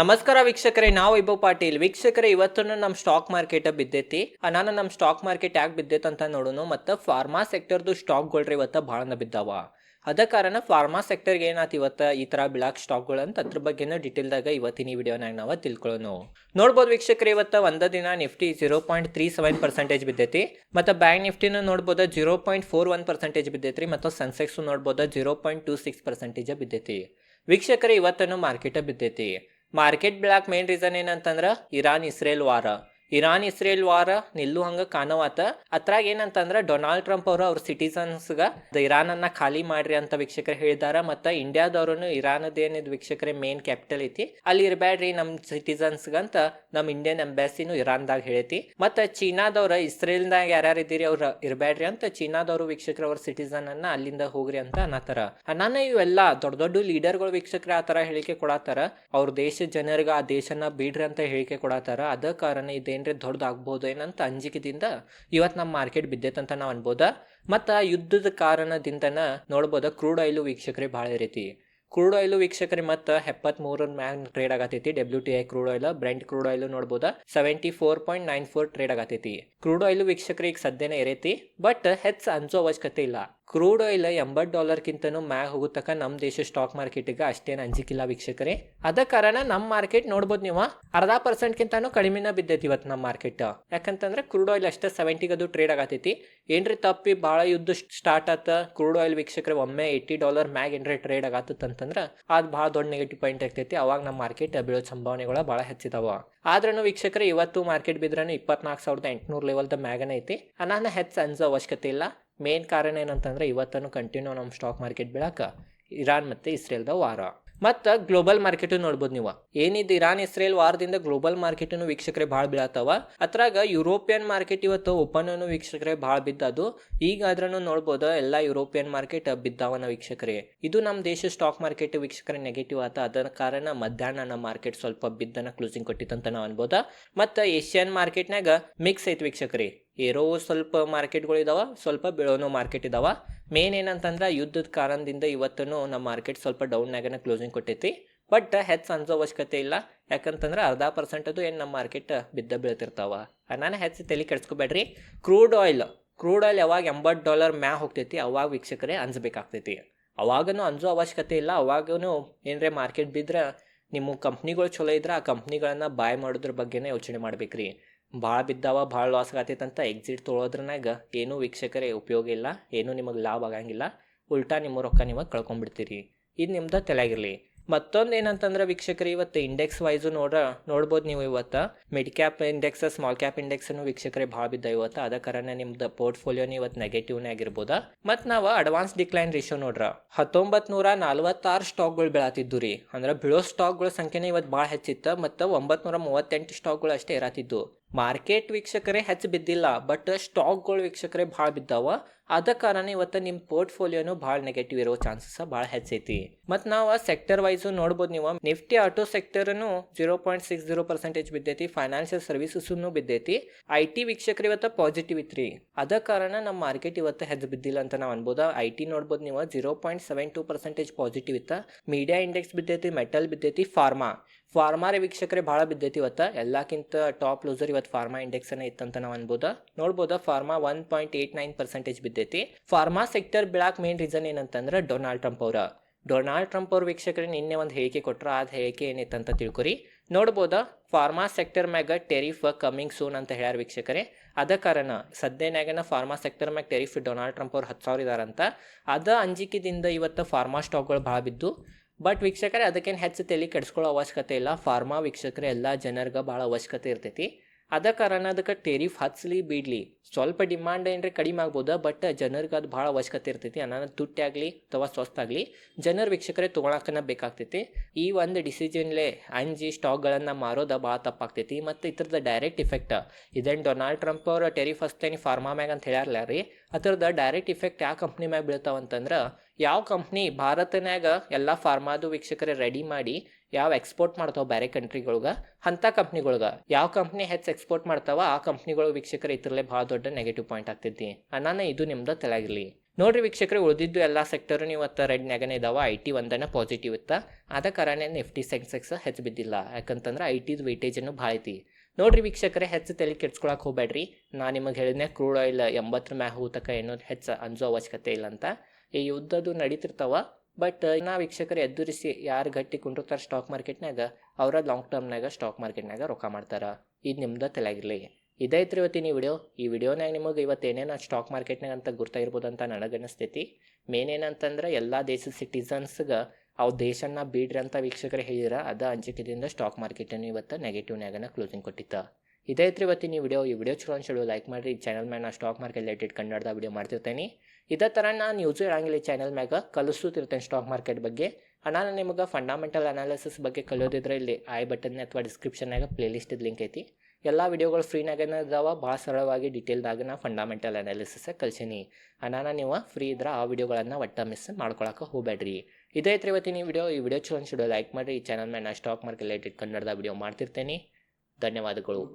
ನಮಸ್ಕಾರ ವೀಕ್ಷಕರೇ, ನಾವು ವೈಭವ್ ಪಾಟೀಲ್. ವೀಕ್ಷಕರೇ ಇವತ್ತು ನಮ್ಮ ಸ್ಟಾಕ್ ಮಾರ್ಕೆಟ್ ಬಿದ್ದೈತಿ. ನಾನು ನಮ್ಮ ಸ್ಟಾಕ್ ಮಾರ್ಕೆಟ್ ಯಾಕೆ ಬಿದ್ದೈತೆ ಅಂತ ನೋಡೋಣ ಮತ್ತು ಫಾರ್ಮಾ ಸೆಕ್ಟರ್ದು ಸ್ಟಾಕ್ಗಳ್ರಿ ಇವತ್ತು ಭಾಳ ಬಿದ್ದಾವ. ಅದ ಕಾರಣ ಫಾರ್ಮಾ ಸೆಕ್ಟರ್ಗೆ ಏನಾಯ್ತು ಇವತ್ತು ಈ ಥರ ಬಿಳಾಕ್ ಸ್ಟಾಕ್ಗಳು ಅಂತ ಅದ್ರ ಬಗ್ಗೆನೂ ಡೀಟೇಲ್ದಾಗ ಇವತ್ತಿನ ಈ ವಿಡಿಯೋನಾಗ ನಾವು ತಿಳ್ಕೊಳ್ಳೋಣ ನೋಡ್ಬೋದು ವೀಕ್ಷಕರು, ಇವತ್ತು ಒಂದ ದಿನ Nifty zero point three seven percentage ಬಿದ್ದೈತಿ. ಮತ್ತು ಬ್ಯಾಂಕ್ ನಿಫ್ಟಿನೂ ನೋಡ್ಬೋದು zero point four one percentage ಬಿದ್ದೈತಿ ಮತ್ತು ಸೆನ್ಸೆಕ್ಸು ನೋಡ್ಬೋದು zero point two six percentage ಬಿದ್ದೈತಿ. ವೀಕ್ಷಕರೇ ಇವತ್ತನ್ನು ಮಾರ್ಕೆಟ ಬಿದ್ದೈತಿ. ಮಾರ್ಕೆಟ್ ಬೀಳಾಕ್ main reason ಏನಂತಂದ್ರ Iran Israel war Iran Israel war ನಿಲ್ಲು ಹಂಗ ಕಾಣವಾತ. ಅತ್ರಾಗ ಏನಂತಂದ್ರ ಡೊನಾಲ್ಡ್ ಟ್ರಂಪ್ ಅವರು ಅವ್ರ ಸಿಟಿಸನ್ಸ್ಗ ಇರಾನ್ ಅನ್ನ ಖಾಲಿ ಮಾಡ್ರಿ ಅಂತ ವೀಕ್ಷಕರು ಹೇಳಿದಾರ. ಮತ್ತ ಇಂಡಿಯಾದವ್ರು ಇರಾನದ ಏನಿದ್ ವೀಕ್ಷಕರ ಮೇನ್ ಕ್ಯಾಪಿಟಲ್ ಐತಿ. ಅಲ್ಲಿ ಇರಬೇಡ್ರಿ ನಮ್ ಸಿಟಿಸನ್ಸ್ಗಂತ ನಮ್ ಇಂಡಿಯನ್ ಎಂಬಾಸಿನು ಇರಾನ್ದಾಗ ಹೇಳೈತಿ. ಮತ್ತ ಚೀನಾದವ್ರ ಇಸ್ರೇಲ್ದಾಗ ಯಾರ್ಯಾರು ಇದ್ದೀರಿ ಅವ್ರ ಇರಬೇಡ್ರಿ ಅಂತ ಚೀನಾದವ್ರು ವೀಕ್ಷಕರ ಅವ್ರ ಸಿಟಿಸನ್ ಅನ್ನ ಅಲ್ಲಿಂದ ಹೋಗ್ರಿ ಅಂತ ಅನ್ನತಾರ. ನಾನು ಇವೆಲ್ಲ ದೊಡ್ಡ ದೊಡ್ಡ ಲೀಡರ್ಗಳು ವೀಕ್ಷಕರ ಆತರ ಹೇಳಿಕೆ ಕೊಡತ್ತಾರ ಅವ್ರ ದೇಶ ಜನರಿಗೆ ಆ ದೇಶನ ಬಿಡ್ರಿ ಅಂತ ಹೇಳಿಕೆ ಕೊಡತಾರ. ಅದ ಕಾರಣ ಇದೇನ್ರಿ ದೊಡ್ಡದಾಗ್ಬೋದು ಏನಂತ ಅಂಜಿಕೆದಿಂದ ಇವತ್ತು ನಮ್ಮ ಮಾರ್ಕೆಟ್ ಬಿದ್ದೈತಂತ ನಾವು ಅನ್ಬೋದ. ಮತ್ತು ಯುದ್ಧದ ಕಾರಣದಿಂದನ ನೋಡ್ಬೋದ ಕ್ರೂಡ್ ಆಯಿಲು ವೀಕ್ಷಕರೇ ಭಾಳ ರೀತಿ. ಕ್ರೂಡ್ ಆಯಿಲು ವೀಕ್ಷಕರಿ ಮತ್ತು ಎಪ್ಪತ್ಮೂರರ ಮ್ಯಾನ್ ಟ್ರೇಡ್ ಆಗತೈತಿ. W T I crude oil brent crude oil ನೋಡ್ಬೋದ. Seventy four point nine four trade ಆಗತೈತಿ. ಕ್ರೂಡ್ ಆಯಿಲ್ ವೀಕ್ಷಕರಿಗೆ ಸದ್ಯನೇ ಇರೈತಿ ಬಟ್ ಹೆಚ್ಚು ಅಂಜೋ ಅವಶ್ಯಕತೆ ಇಲ್ಲ. ಕ್ರೂಡ್ ಆಯಿಲ್ ಎಂಬತ್ತು ಡಾಲರ್ಗಿಂತನೂ ಮ್ಯಾಗ್ ಹೋಗುತ್ತಕ ನಮ್ಮ ದೇಶ ಸ್ಟಾಕ್ ಮಾರ್ಕೆಟಿಗೆ ಅಷ್ಟೇನು ಅಂಜಿಕಿಲ್ಲ ವೀಕ್ಷಕರೇ. ಅದ ಕಾರಣ ನಮ್ಮ ಮಾರ್ಕೆಟ್ ನೋಡ್ಬೋದು ನೀವು, ಅರ್ಧ ಪರ್ಸೆಂಟ್ಗಿಂತನೂ ಕಡಿಮೆನ ಬಿದ್ದೈತಿ ಇವತ್ತು ನಮ್ಮ ಮಾರ್ಕೆಟ್ ಯಾಕಂತಂದ್ರೆ ಕ್ರೂಡ್ ಆಯಿಲ್ ಅಷ್ಟೇ ಸೆವೆಂಟಿಗೆ ಅದು ಟ್ರೇಡ್ ಆಗತೈತಿ. ಏನ್ರಿ ತಪ್ಪಿ ಭಾಳ ಯುದ್ಧ ಸ್ಟಾರ್ಟ್ ಆತ. ಕ್ರೂಡ್ ಆಯಿಲ್ ವೀಕ್ಷಕರ, ಒಮ್ಮೆ ಏಯ್ಟಿ ಡಾಲರ್ ಮ್ಯಾಗ್ ಏನ್ರಿ ಟ್ರೇಡ್ ಆಗತ್ತಂತಂದ್ರೆ, ಅದು ಭಾಳ ದೊಡ್ಡ ನೆಗೆಟಿವ್ ಪಾಯಿಂಟ್ ಆಗ್ತೈತಿ. ಅವಾಗ ನಮ್ಮ ಮಾರ್ಕೆಟ್ ಬೀಳೋ ಸಂಭಾವನೆಗಳು ಭಾಳ ಹೆಚ್ಚಿದಾವ. ಆದ್ರೂ ವೀಕ್ಷಕರೇ, ಇವತ್ತು ಮಾರ್ಕೆಟ್ ಬಿದ್ರೂ ಇಪ್ಪತ್ನಾಲ್ಕು ಸಾವಿರದ ಎಂಟುನೂರು ಲೆವೆಲ್ದ ಮ್ಯಾಗನ ಐತಿ ನಾನು ಹೆಚ್ಚು ಅನ್ಸೋ ಅವಶ್ಯಕತೆ ಇಲ್ಲ. ಮೇನ್ ಕಾರಣ ಏನಂತಂದ್ರೆ ಇವತ್ತನ್ನು ಕಂಟಿನ್ಯೂ ನಮ್ಮ ಸ್ಟಾಕ್ ಮಾರ್ಕೆಟ್ ಬೀಳಕ್ಕೆ ಇರಾನ್ ಮತ್ತು ಇಸ್ರೇಲ್ದ ವಾರ. ಮತ್ತು ಗ್ಲೋಬಲ್ ಮಾರ್ಕೆಟು ನೋಡ್ಬೋದು ನೀವು. ಏನಿದ್ದು ಇರಾನ್, ಇಸ್ರೇಲ್ ವಾರದಿಂದ ಗ್ಲೋಬಲ್ ಮಾರ್ಕೆಟನ್ನು ವೀಕ್ಷಕರೇ ಭಾಳ ಬೀಳತ್ತವ. ಅದ್ರಾಗ ಯುರೋಪಿಯನ್ ಮಾರ್ಕೆಟ್ ಇವತ್ತು ಓಪನ್ ಅನ್ನು ವೀಕ್ಷಕರೇ ಭಾಳ ಬಿದ್ದದು ಈಗ ಅದ್ರನ್ನು ನೋಡ್ಬೋದು ಎಲ್ಲ ಯುರೋಪಿಯನ್ ಮಾರ್ಕೆಟ್ ಬಿದ್ದಾವನ ವೀಕ್ಷಕರೇ. ಇದು ನಮ್ಮ ದೇಶ ಸ್ಟಾಕ್ ಮಾರ್ಕೆಟ್ ವೀಕ್ಷಕರೇ ನೆಗೆಟಿವ್ ಆತ. ಅದರ ಕಾರಣ ಮಧ್ಯಾಹ್ನ ನಮ್ಮ ಮಾರ್ಕೆಟ್ ಸ್ವಲ್ಪ ಬಿದ್ದನ ಕ್ಲೋಸಿಂಗ್ ಕೊಟ್ಟಿತ್ತಂತ ನಾವು ಅನ್ಬೋದ. ಮತ್ತು ಏಷ್ಯನ್ ಮಾರ್ಕೆಟ್ನಾಗ ಮಿಕ್ಸ್ ಐತಿ ವೀಕ್ಷಕರೇ. ಏರೋ ಸ್ವಲ್ಪ ಮಾರ್ಕೆಟ್ಗಳು ಇದಾವ, ಸ್ವಲ್ಪ ಬೀಳೋನೋ ಮಾರ್ಕೆಟ್ ಇದಾವ. ಮೇನ್ ಏನಂತಂದ್ರೆ ಯುದ್ಧದ ಕಾರಣದಿಂದ ಇವತ್ತೂ ನಮ್ಮ ಮಾರ್ಕೆಟ್ ಸ್ವಲ್ಪ ಡೌನ್ನಾಗನ ಕ್ಲೋಸಿಂಗ್ ಕೊಟ್ಟೈತಿ. ಬಟ್ ಹೆಚ್ಚು ಅನ್ಸೋ ಅವಶ್ಯಕತೆ ಇಲ್ಲ. ಯಾಕಂತಂದ್ರೆ ಅರ್ಧ ಪರ್ಸೆಂಟ್ ಅದು ಏನು ನಮ್ಮ ಮಾರ್ಕೆಟ್ ಬಿದ್ದ ಬೀಳ್ತಿರ್ತಾವ. ನಾನು ಹೆಚ್ಚು ತಲೆ ಕೆಡ್ಸ್ಕೊಬೇಡ್ರಿ. ಕ್ರೂಡ್ ಆಯಿಲ್ ಕ್ರೂಡ್ ಆಯಿಲ್ ಯಾವಾಗ ಎಂಬತ್ತು ಡಾಲರ್ ಮ್ಯಾ ಹೋಗ್ತೈತಿ, ಅವಾಗ ವೀಕ್ಷಕರೇ ಅನ್ಸ್ಬೇಕಾಗ್ತೈತಿ. ಅವಾಗನು ಅನ್ಸೋ ಅವಶ್ಯಕತೆ ಇಲ್ಲ. ಅವಾಗೂ ಏನರೇ ಮಾರ್ಕೆಟ್ ಬಿದ್ದರೆ ನಿಮ್ಮ ಕಂಪ್ನಿಗಳು ಚಲೋ ಇದ್ರೆ ಆ ಕಂಪ್ನಿಗಳನ್ನು ಬಾಯ್ ಮಾಡೋದ್ರ ಬಗ್ಗೆನೇ ಯೋಚನೆ ಮಾಡ್ಬೇಕ್ರಿ. ಭಾಳ ಬಿದ್ದಾವ, ಭಾಳ ಲಾಸ್ ಆಗತ್ತೈತಂತ ಎಕ್ಸಿಟ್ ತೊಳೋದ್ರನಾಗ ಏನೂ ವೀಕ್ಷಕರೇ ಉಪಯೋಗ ಇಲ್ಲ, ಏನೂ ನಿಮಗೆ ಲಾಭ ಆಗಂಗಿಲ್ಲ. ಉಲ್ಟಾ ನಿಮ್ಮ ರೊಕ್ಕ ನಿಮಗೆ ಕಳ್ಕೊಂಡ್ಬಿಡ್ತೀರಿ. ಇದು ನಿಮ್ದು ತಲೆಯಾಗಿರಲಿ ಮತ್ತೊಂದು ಏನಂತಂದ್ರೆ ವೀಕ್ಷಕರು, ಇವತ್ತು ಇಂಡೆಕ್ಸ್ ವೈಸು ನೋಡ, ನೋಡ್ಬೋದು ನೀವು ಇವತ್ತು. Mid cap index small cap ಇಂಡೆಕ್ಸನ್ನು ವೀಕ್ಷಕರೇ ಭಾಳ ಬಿದ್ದ ಇವತ್ತು. ಅದ ಕಾರಣ ನಿಮ್ದು ಪೋರ್ಟ್ಫೋಲಿಯೋನ ಇವತ್ತು ನೆಗೆಟಿವ್ನೇ ಆಗಿರ್ಬೋದ. ಮತ್ತು ನಾವು ಅಡ್ವಾನ್ಸ್ ಡಿಕ್ಲೈನ್ ರೇಷೋ ನೋಡ್ರ. ಹತ್ತೊಂಬತ್ತು ನೂರ ನಲ್ವತ್ತಾರು ಸ್ಟಾಕ್ಗಳು ಬೆಳಾತಿದ್ದು ರೀ. ಅಂದ್ರೆ ಬೀಳೋ ಸ್ಟಾಕ್ಗಳ ಸಂಖ್ಯೆನೇ ಇವತ್ತು ಭಾಳ ಹೆಚ್ಚಿತ್ತು. ಮತ್ತು ಒಂಬತ್ತು ನೂರ ಮೂವತ್ತೆಂಟು ಸ್ಟಾಕ್ಗಳು ಅಷ್ಟೇ ಇರತ್ತಿದ್ದು ಮಾರ್ಕೆಟ್ ವೀಕ್ಷಕರೇ ಹೆಚ್ಚು ಬಿದ್ದಿಲ್ಲ ಬಟ್ ಸ್ಟಾಕ್ಗಳು ವೀಕ್ಷಕರೇ ಭಾಳ ಬಿದ್ದಾವ. ಅದ ಕಾರಣ ಇವತ್ತು ನಿಮ್ಮ ಪೋರ್ಟ್ಫೋಲಿಯೋನು ಭಾಳ ನೆಗೆಟಿವ್ ಇರೋ ಚಾನ್ಸಸ್ ಭಾಳ ಹೆಚ್ಚೈತಿ. ಮತ್ತು ನಾವು ಸೆಕ್ಟರ್ ವೈಸು ನೋಡ್ಬೋದು ನೀವು, Nifty auto ಸೆಕ್ಟರ್ನು zero point six zero percentage ಬಿದ್ದೈತಿ financial ಸರ್ವಿಸಸ್ನು ಬಿದ್ದೈತಿ. ಐ ಟಿ ವೀಕ್ಷಕರು ಇವತ್ತು ಪಾಸಿಟಿವ್ ಇತ್ರಿ. ಅದ ಕಾರಣ ನಮ್ಮ ಮಾರ್ಕೆಟ್ ಇವತ್ತು ಹೆಜ್ಜೆ ಬಿದ್ದಿಲ್ಲ ಅಂತ ನಾವು ಅನ್ಬೋದು. ಐ ಟಿ ನೋಡ್ಬೋದು ನೀವು zero point seven two percentage positive ಇತ್ತ. ಮೀಡಿಯಾ ಇಂಡೆಕ್ಸ್ ಬಿದ್ದೈತಿ ಮೆಟಲ್ ಬಿದ್ದೈತಿ ಫಾರ್ಮಾ ಫಾರ್ಮಾರೇ ವೀಕ್ಷಕರೇ ಭಾಳ ಬಿದ್ದೈತಿ ಇವತ್ತು. ಎಲ್ಲಕ್ಕಿಂತ ಟಾಪ್ ಲೂಸರ್ ಇವತ್ತು ಫಾರ್ಮಾ ಇಂಡೆಕ್ಸ್ ಅನ್ನ ಇತ್ತಂತ ನಾವು ಅನ್ಬೋದು. ನೋಡ್ಬೋದು, pharma one point eight nine percentage ಬಿದ್ದೈತಿ. Pharma sector ಬಿಳಾಕ್ ಮೇನ್ ರೀಸನ್ ಏನಂತಂದ್ರೆ ಡೊನಾಲ್ಡ್ ಟ್ರಂಪ್ ಅವರ. ಡೊನಾಲ್ಡ್ ಟ್ರಂಪ್ ಅವ್ರ ವೀಕ್ಷಕರೇ ನಿನ್ನೆ ಒಂದು ಹೇಳಿಕೆ ಕೊಟ್ಟರು ಅದು ಹೇಳಿಕೆ ಅಂತ ತಿಳ್ಕೊರಿ. ನೋಡ್ಬೋದು, ಫಾರ್ಮಾ ಸೆಕ್ಟರ್ ಮ್ಯಾಗ ಟೆರಿಫ್ ಕಮಿಂಗ್ ಸೂನ್ ಅಂತ ಹೇಳ್ಯಾರ ವೀಕ್ಷಕರೇ. ಅದ ಕಾರಣ ಸದ್ಯನಾಗನ ಫಾರ್ಮಾ ಸೆಕ್ಟರ್ ಮ್ಯಾಗ ಟೆರಿಫ್ ಡೊನಾಲ್ಡ್ ಟ್ರಂಪ್ ಅವ್ರು ಹತ್ತು ಸಾವಿರ ಇದಾರಂತ. ಅದ ಅಂಜಿಕೆದಿಂದ ಇವತ್ತು ಫಾರ್ಮಾ ಸ್ಟಾಕ್ಗಳು ಭಾಳ ಬಿದ್ದು ಬಟ್ ವೀಕ್ಷಕರೇ, ಅದಕ್ಕೇನು ಹೆಚ್ಚು ತಲೆ ಕೆಡಿಸ್ಕೊಳ್ಳೋ ಅವಶ್ಯಕತೆ ಇಲ್ಲ. ಫಾರ್ಮಾ ವೀಕ್ಷಕರೇ, ಎಲ್ಲ ಜನರಿಗೆ ಭಾಳ ಅವಶ್ಯಕತೆ ಇರ್ತೈತಿ. ಅದ ಕಾರಣ ಅದಕ್ಕೆ ಟೆರಿಫ್ ಹಚ್ಚಲಿ, ಬಿಡ್ಲಿ. ಸ್ವಲ್ಪ ಡಿಮಾಂಡ್ ಏನ್ರಿ ಕಡಿಮೆ ಆಗ್ಬೋದು ಬಟ್ ಜನರಿಗೆ ಅದು ಭಾಳ ಅವಶ್ಯಕತೆ ಇರ್ತೈತಿ. ಅನ್ನ ತುಟ್ಟಿ ಆಗಲಿ ಅಥವಾ ಸ್ವಸ್ತಾಗಲಿ, ಜನರ ವೀಕ್ಷಕರೇ ತೊಗೊಳಕನ ಬೇಕಾಗ್ತೈತಿ. ಈ ಒಂದು ಡಿಸಿಷನ್ಲೇ ಅಂಜಿ ಸ್ಟಾಕ್ಗಳನ್ನು ಮಾರೋದು ಭಾಳ ತಪ್ಪಾಗ್ತೈತಿ. ಮತ್ತು ಇದ್ರದ್ದು ಡೈರೆಕ್ಟ್ ಇಫೆಕ್ಟ್ ಇದೇನು ಡೊನಾಲ್ಡ್ ಟ್ರಂಪ್ ಅವರು ಟೆರಿಫ್ ಹಚ್ತೇನೆ ಫಾರ್ಮಾ ಮ್ಯಾಗ ಅಂತ ಹೇಳ್ಯಾರಲ್ಲ ರೀ. ಅದ್ರದ್ದು ಡೈರೆಕ್ಟ್ ಇಫೆಕ್ಟ್ ಯಾವ ಕಂಪ್ನಿ ಮ್ಯಾಗ ಬೀಳ್ತಾವಂತಂದ್ರೆ ಯಾವ ಕಂಪ್ನಿ ಭಾರತನಾಗ ಎಲ್ಲ ಫಾರ್ಮಾದು ವೀಕ್ಷಕರೇ ರೆಡಿ ಮಾಡಿ ಯಾವ ಎಕ್ಸ್ಪೋರ್ಟ್ ಮಾಡ್ತಾವೆ ಬೇರೆ ಕಂಟ್ರಿಗಳಿಗೆ ಅಂಥ ಕಂಪ್ನಿಗಳ್ಗೆ ಯಾವ ಕಂಪ್ನಿ ಹೆಚ್ಚು ಎಕ್ಸ್ಪೋರ್ಟ್ ಮಾಡ್ತಾವ, ಆ ಕಂಪ್ನಿಗಳು ವೀಕ್ಷಕರ ಇದ್ರಲ್ಲೇ ಭಾಳ ದೊಡ್ಡ ನೆಗೆಟಿವ್ ಪಾಯಿಂಟ್ ಆಗ್ತೈತಿ. ಅನ್ನಾನ ಇದು ನಿಮ್ದು ತಲೆಯಾಗಿರಲಿ. ನೋಡ್ರಿ ವೀಕ್ಷಕರೇ, ಉಳಿದಿದ್ದು ಎಲ್ಲ ಸೆಕ್ಟರ್ ಇವತ್ತು ರೆಡ್ನ್ಯಾಗನೇ ಇದಾವೆ ಐ ಟಿ ಒಂದನೇ ಪಾಸಿಟಿವ್ ಇತ್ತ. ಅದ ಕಾರಣ ನಿಫ್ಟಿ ಸೆನ್ಸೆಕ್ಸ್ ಹೆಚ್ಚು ಬಿದ್ದಿಲ್ಲ. ಯಾಕಂತಂದ್ರೆ ಐ ಟಿದು ವೆಯ್ಟೇಜನ್ನು ಭಾಳ ಐತಿ. ನೋಡ್ರಿ ವೀಕ್ಷಕರೇ, ಹೆಚ್ಚು ತಲೆ ಕೆಡ್ಸ್ಕೊಳಕ್ಕೆ ಹೋಗ್ಬೇಡ್ರಿ. ನಾನು ನಿಮಗೆ ಹೇಳಿದ್ನೆ ಕ್ರೂಡ್ ಆಯಿಲ್ ಎಂಬತ್ತರ ಮ್ಯಾಗ ಹೂತಕ ಏನೋ ಹೆಚ್ಚು ಅಂಜೋ ಅವಶ್ಯಕತೆ ಇಲ್ಲ ಅಂತ. ಈ ಯುದ್ಧದ್ದು ನಡೀತಿರ್ತಾವ, ಬಟ್ ನಾ ವೀಕ್ಷಕರು ಎದುರಿಸಿ ಯಾರು ಗಟ್ಟಿ ಕುಂಡಿರ್ತಾರೆ ಸ್ಟಾಕ್ ಮಾರ್ಕೆಟ್ನಾಗ ಅವರ ಲಾಂಗ್ ಟರ್ಮ್ನಾಗ ಸ್ಟಾಕ್ ಮಾರ್ಕೆಟ್ನಾಗ ರೊಕ್ಕ ಮಾಡ್ತಾರೆ. ಇದು ನಿಮ್ದು ತಲೆಯಾಗಿರಲಿ. ಇದೈತ್ರಿ ಇವತ್ತಿನ ಈ ವಿಡಿಯೋ. ಈ ವಿಡಿಯೋನಾಗ ನಿಮಗೆ ಇವತ್ತು ಏನೇನು ಸ್ಟಾಕ್ ಮಾರ್ಕೆಟ್ನಾಗ ಅಂತ ಗುರ್ತಾಗಿರ್ಬೋದು ಅಂತ ನನಗನ್ನಿಸ್ತೈತಿ ಮೇನ್ ಏನಂತಂದ್ರೆ, ಎಲ್ಲ ದೇಶದ ಸಿಟಿಸನ್ಸ್ಗೆ ಅವು ದೇಶನ ಬೀಡ್ರಿ ಅಂತ ವೀಕ್ಷಕರು ಹೇಳಿದ್ರ, ಅದ ಅಂಜಿಕೆದಿಂದ ಸ್ಟಾಕ್ ಮಾರ್ಕೆಟನ್ನು ಇವತ್ತು ನೆಗೆಟಿವ್ನಾಗನ ಕ್ಲೋಸಿಂಗ್ ಕೊಟ್ಟಿತ್ತ. ಇದೈತ್ರಿ ಇವತ್ತಿನ ಈ ವಿಡಿಯೋ ಈ ವಿಡಿಯೋ ಚಲೋ ಅನ್ಸಲು ಲೈಕ್ ಮಾಡಿರಿ. ಈ ಚಾನಲ್ ಮ್ಯಾಗ ನಾ ಸ್ಟಾಕ್ ಮಾರ್ಕೆಟ್ ರಿಲೇಟೆಡ್ ಕನ್ನಡದ ವಿಡಿಯೋ ಮಾಡ್ತಿರ್ತೇನೆ. ಇದೇ ಥರ ನಾನು ನ್ಯೂಸು ಇರಂಗಿಲ್ಲ ಈ ಚಾನಲ್ ಮ್ಯಾಗ. ಕಲಿಸ್ತಿರ್ತೇನೆ ಸ್ಟಾಕ್ ಮಾರ್ಕೆಟ್ ಬಗ್ಗೆ. ನಾನು ನಿಮಗೆ ಫಂಡಮೆಂಟಲ್ ಅನಾಲಿಸಿಸ್ ಬಗ್ಗೆ ಕಲಿಯೋದಿದ್ರೆ ಇಲ್ಲಿ ಐ ಬಟನ್ ಅಥವಾ ಡಿಸ್ಕ್ರಿಪ್ಷನ್ನಾಗ ಪ್ಲೇಲಿಸ್ಟ್ ಲಿಂಕ್ ಐತಿ. ಎಲ್ಲ ವಿಡಿಯೋಗಳು ಫ್ರೀನಾಗನ ಇದಾವ. ಭಾಳ ಸರಳವಾಗಿ ಡೀಟೇಲ್ದಾಗ ನಾ ಫಂಡಮೆಂಟಲ್ ಅನಾಲಿಸಿಸ್ ಕಲ್ಸೀನಿ. ಅನಾನ ನೀವು ಫ್ರೀ ಇದ್ರೆ ಆ ವಿಡಿಯೋಗಳನ್ನು ಒಟ್ಟ ಮಿಸ್ ಮಾಡ್ಕೊಳಕ್ಕೆ ಹೋಗ್ಬೇಡ್ರಿ ಇದೈತ್ರಿ ಇವತ್ತಿನ ಈ ವಿಡಿಯೋ ಈ ವಿಡಿಯೋ ಚಲೋ ಅನಿಸಿಡೋ ಲೈಕ್ ಮಾಡಿರಿ. ಈ ಚಾನಲ್ ಮೇಲೆ ನಾ ಸ್ಟಾಕ್ ಮಾರ್ಕೆಟ್ ರಿಲೇಟೆಡ್ ಕನ್ನಡದ ವಿಡಿಯೋ ಮಾಡ್ತಿರ್ತೇನೆ. ಧನ್ಯವಾದಗಳು.